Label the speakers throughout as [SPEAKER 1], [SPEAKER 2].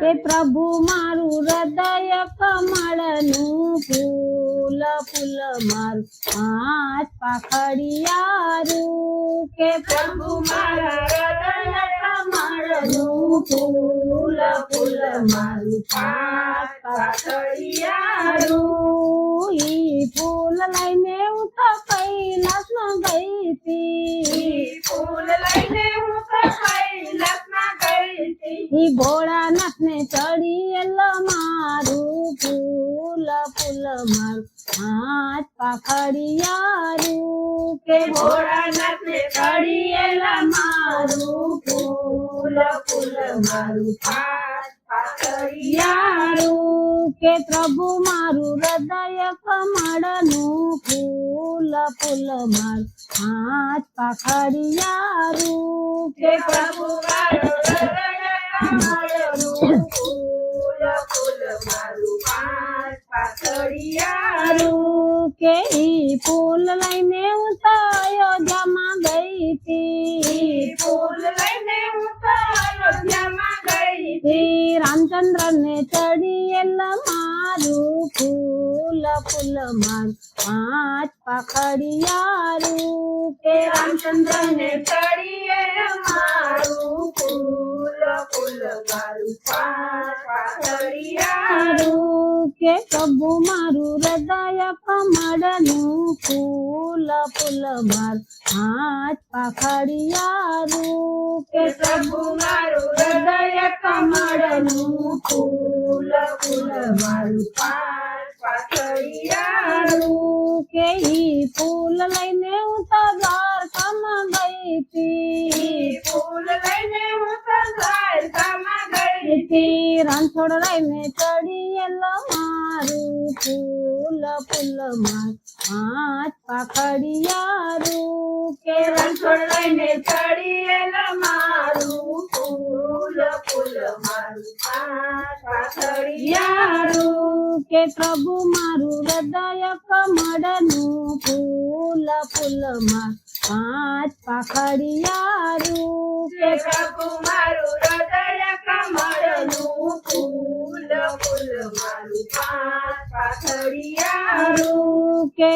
[SPEAKER 1] કે પ્રભુ મારું હૃદય કમળનું ફૂલ ફૂલ મારું પાંચ પાખડિયારું. કે
[SPEAKER 2] પ્રભુ મારા હૃદય કમળનું ફૂલ ફૂલ મારું પાંચ પાખડિયારું.
[SPEAKER 1] ઈ ફૂલ લઈને હું તો ગઈ હતી.
[SPEAKER 2] ફૂલ લઈને
[SPEAKER 1] ઈ ભોળાનાથ ને ચડી એલો મારું ફૂલ ફૂલ મારું પાંચ પાખડિયારું કે
[SPEAKER 2] ભોળાનાથ ને ચડિયેલા મારું ફૂલ ફૂલ મારું પાંચ પાતળિયારું
[SPEAKER 1] યારું કે પ્રભુ મારું હૃદય કમળનું ફૂલ ફૂલ મારું પાંચ પાખડિયારું
[SPEAKER 2] કે પ્રભુ મારું હૃદય
[SPEAKER 1] કે ફૂલ લઈને તો અયોધ્યામાં ગઈ હતી
[SPEAKER 2] ફૂલ લઈને હું તો ગઈ
[SPEAKER 1] શ્રી રામચંદ્ર ને ચડીએલ મારું પાંચ પાખડિયારું કે
[SPEAKER 2] રામચંદ્ર ને ચડીએ
[SPEAKER 1] કે પ્રભુ મારું હૃદય કમળનું ફૂલ ફૂલ મારું પાંચ પાખડિયારું
[SPEAKER 2] કે પ્રભુ મારું હૃદય કમળનું ફૂલ ફૂલ મારું
[SPEAKER 1] મારું કે ઈ ફૂલ લઈને હું તો દ્વારકામાં ગઈ હતી
[SPEAKER 2] ગઈ
[SPEAKER 1] હતી રણછોડ લઈને ચડી એલો મારું ફૂલ ફૂલ માર પાંચ પાખડિયારું. કે
[SPEAKER 2] રણછોડ લઈને ચડીએલા મારું ફૂલ ફૂલ મારું પાંચ પાતળિયારું
[SPEAKER 1] યારું કે પ્રભુ મારું હૃદય કમળનું, ફૂલ ફૂલ માર પાંચ પાખડિયારું.
[SPEAKER 2] કે પ્રભુ મારું
[SPEAKER 1] કે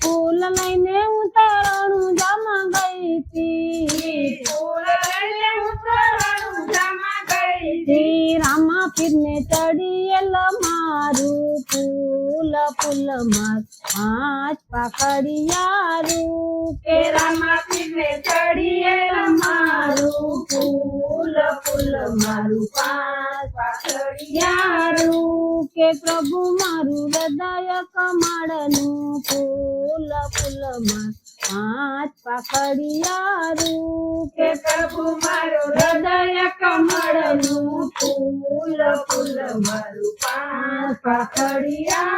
[SPEAKER 1] ફૂલ લઈને હું તરણું જમા ગઈ હતી.
[SPEAKER 2] ફૂલ લઈને હું તો રણુજામાં ગઈ
[SPEAKER 1] શ્રી રામા પીરને ચડીએલ મારું ફૂલ ફૂલમાં પાંચ પાખડિયારું
[SPEAKER 2] કે
[SPEAKER 1] કે
[SPEAKER 2] રામાપીરને ચડીએલ મારું ફૂલ ફૂલ મારું પાંચ
[SPEAKER 1] યારું કે પ્રભુ મારું હૃદય કમળનું ફૂલ ફૂલ માર પાખડિયારું
[SPEAKER 2] કે પ્રભુ મારું હૃદય કમળનું ફૂલ ફૂલ મારું પાતળિયારું